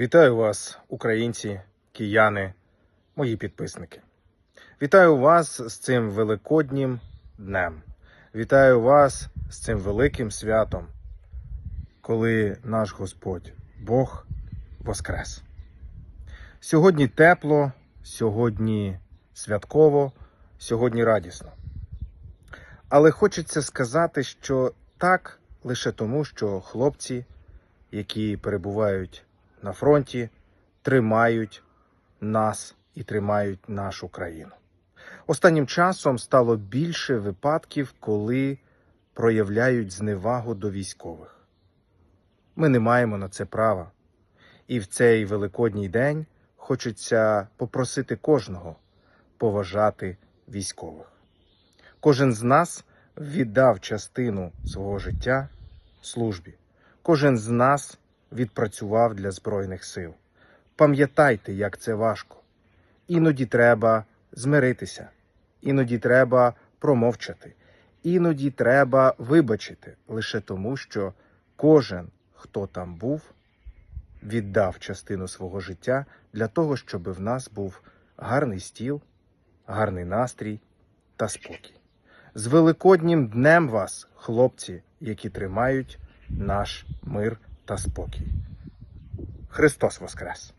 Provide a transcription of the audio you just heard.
Вітаю вас, українці, кияни, мої підписники. Вітаю вас з цим великоднім днем. Вітаю вас з цим великим святом, коли наш Господь Бог воскрес. Сьогодні тепло, сьогодні святково, сьогодні радісно. Але хочеться сказати, що так лише тому, що хлопці, які перебувають на фронті, тримають нас і тримають нашу країну. Останнім часом стало більше випадків, коли проявляють зневагу до військових. Ми не маємо на це права. І в цей великодній день хочеться попросити кожного поважати військових. Кожен з нас віддав частину свого життя службі. Кожен з нас відпрацював для Збройних сил. Пам'ятайте, як це важко. Іноді треба змиритися, іноді треба промовчати, іноді треба вибачити лише тому, що кожен, хто там був, віддав частину свого життя для того, щоб в нас був гарний стіл, гарний настрій та спокій. З Великоднім днем вас, хлопці, які тримають наш мир та спокій. Христос Воскрес!